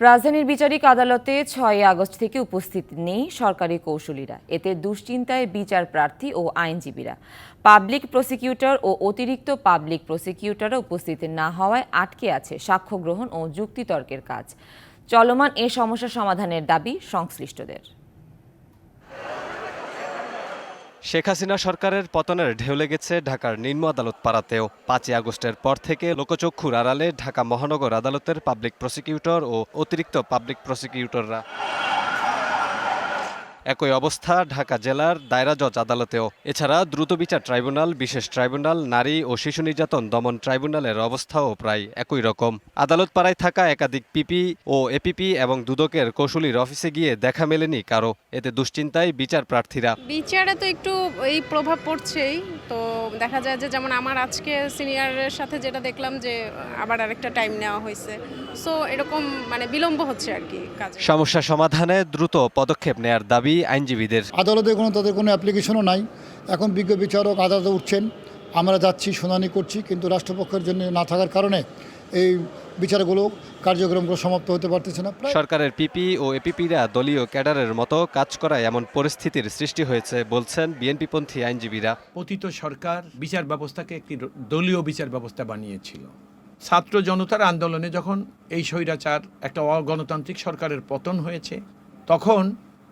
রাজধানীর বিচারিক আদালতে ছয় আগস্ট থেকে উপস্থিত নেই সরকারি কৌশলীরা। এতে দুশ্চিন্তায় বিচার প্রার্থী ও আইনজীবীরা। পাবলিক প্রসিকিউটর ও অতিরিক্ত পাবলিক প্রসিকিউটররা উপস্থিত না হওয়ায় আটকে আছে সাক্ষ্য গ্রহণ ও যুক্তিতর্কের কাজ। চলমান এ সমস্যা সমাধানের দাবি সংশ্লিষ্টদের। শেখ হাসিনা সরকারের পতনের ঢেউ লেগেছে ঢাকার নিম্ন আদালত পাড়াতেও। পাঁচই আগস্টের পর থেকে লোকচক্ষুর আড়ালে ঢাকা মহানগর আদালতের পাবলিক প্রসিকিউটর ও অতিরিক্ত পাবলিক প্রসিকিউটররা। একই অবস্থা ঢাকা জেলার দায়রা জজ আদালতেও। এছাড়া দ্রুত বিচার ট্রাইব্যুনাল বিশেষ ট্রাইব্যুনাল নারী ও শিশু নির্যাতন দমন ট্রাইব্যুনালের অবস্থাও প্রায় একই রকম। আদালত পাড়ায় থাকা একাধিক পিপি ও এপিপি এবং দুদকের কৌশলীর অফিসে গিয়ে দেখা মেলেনি কারও এতে দুশ্চিন্তায় বিচার প্রার্থীরা। বিচারে তো একটু এই প্রভাব পড়ছেই। তো দেখা যায় যে যেমন আমার আজকে সিনিয়রের সাথে যেটা দেখলাম যে আবার আরেকটা টাইম নেওয়া হয়েছে। সো এরকম মানে বিলম্ব হচ্ছে আর কি কাজে। সমস্যা সমাধানে দ্রুত পদক্ষেপ নেয়ার দাবি আইনজীবীদের। আদালতে কোনো তাদের কোনো অ্যাপ্লিকেশনও নাই। এখন বিজ্ঞ বিচারক আদালতে উঠছেন। আমরা যাচ্ছি শুনানি করছি কিন্তু রাষ্ট্রপক্ষের জন্য না থাকার কারণে এই বিচারগুলো কার্যক্রমগুলো সমাপ্ত হতে পারতেছে না। সরকারের পিপি ও এপিপিরা দলীয় ক্যাডারের মতো কাজ করায় এমন পরিস্থিতির সৃষ্টি হয়েছে বলছেন বিএনপিপন্থী আইনজীবীরা। পতিত সরকার বিচার ব্যবস্থাকে একটি দলীয় বিচার ব্যবস্থা বানিয়েছিল। ছাত্র জনতার আন্দোলনে যখন এই স্বৈরাচার একটা অগণতান্ত্রিক সরকারের পতন হয়েছে তখন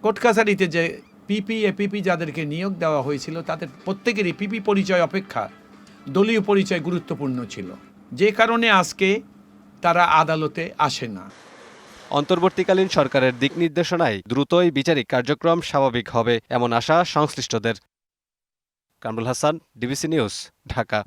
কোর্ট কাছারিতে যে পিপি, এপিপি যাদেরকে নিয়োগ দেওয়া হয়েছিল, তাদের প্রত্যেকেরই পিপি পরিচয় অপেক্ষা দলীয় পরিচয় গুরুত্বপূর্ণ ছিল। যে কারণে আজকে তারা আদালতে আসে না। অন্তর্বর্তীকালীন সরকারের দিক নির্দেশনায় দ্রুতই বিচারিক কার্যক্রম স্বাভাবিক হবে, এমন আশা সংশ্লিষ্টদের। Kamrul Hasan, DBC news, Dhaka.